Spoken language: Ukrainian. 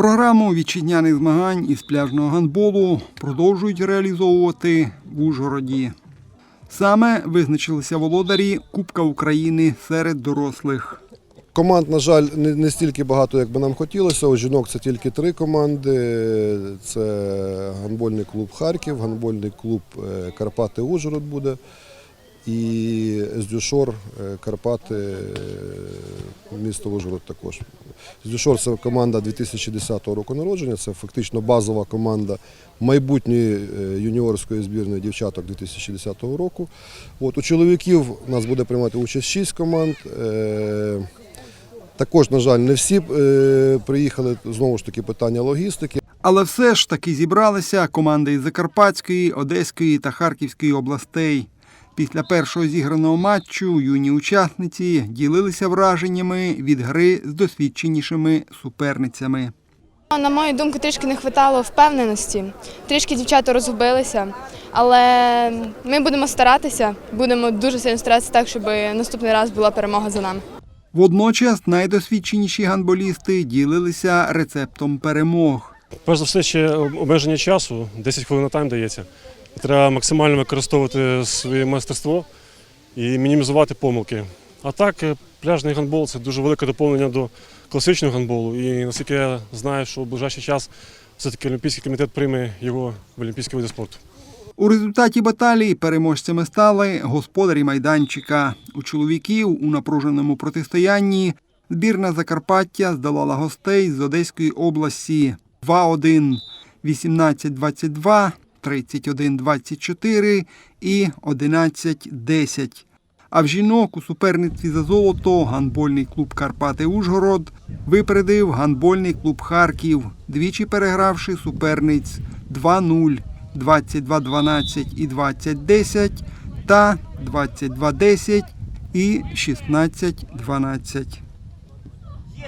Програму вітчизняних змагань із пляжного гандболу продовжують реалізовувати в Ужгороді. Саме визначилися володарі Кубка України серед дорослих. Команд, на жаль, не, стільки багато, як би нам хотілося. У жінок це тільки три команди. Це гандбольний клуб Харків, гандбольний клуб е, Карпати Ужгород буде і Здюшор е, Карпати е, місто Ужгород також. Здюшор це команда 2010 року народження, це фактично базова команда майбутньої е, юніорської збірної дівчаток 2010 року. От, у чоловіків у нас буде приймати участь шість команд. Е, також, на жаль, не всі е, приїхали. Знову ж таки, питання логістики. Але все ж таки зібралися команди із Закарпатської, Одеської та Харківської областей. Після першого зіграного матчу юні учасниці ділилися враженнями від гри з досвідченішими суперницями. На мою думку, трішки не вистачало впевненості. Трішки дівчата розгубилися, але ми будемо старатися, будемо дуже сильно старатися так, щоб наступний раз була перемога за нами. Водночас найдосвідченіші гандболісти ділилися рецептом перемог. Перш за все, ще обмеження часу, 10 хвилин на тайм дається. Треба максимально використовувати своє майстерство і мінімізувати помилки. А так, е, пляжний гандбол це дуже велике доповнення до класичного гандболу. І наскільки я знаю, що в ближайший час все-таки Олімпійський комітет прийме його в Олімпійські види спорту. У результаті баталії переможцями стали господарі майданчика. У чоловіків у напруженому протистоянні збірна Закарпаття здолала гостей з Одеської області 2-1, 18-22, 31-24 і 11-10. А в жінок у суперництві за золото гандбольний клуб Карпати Ужгород випередив гандбольний клуб Харків, двічі перегравши суперниць 2-0, 22-12 і 20-10 та 22-10 і 16-12.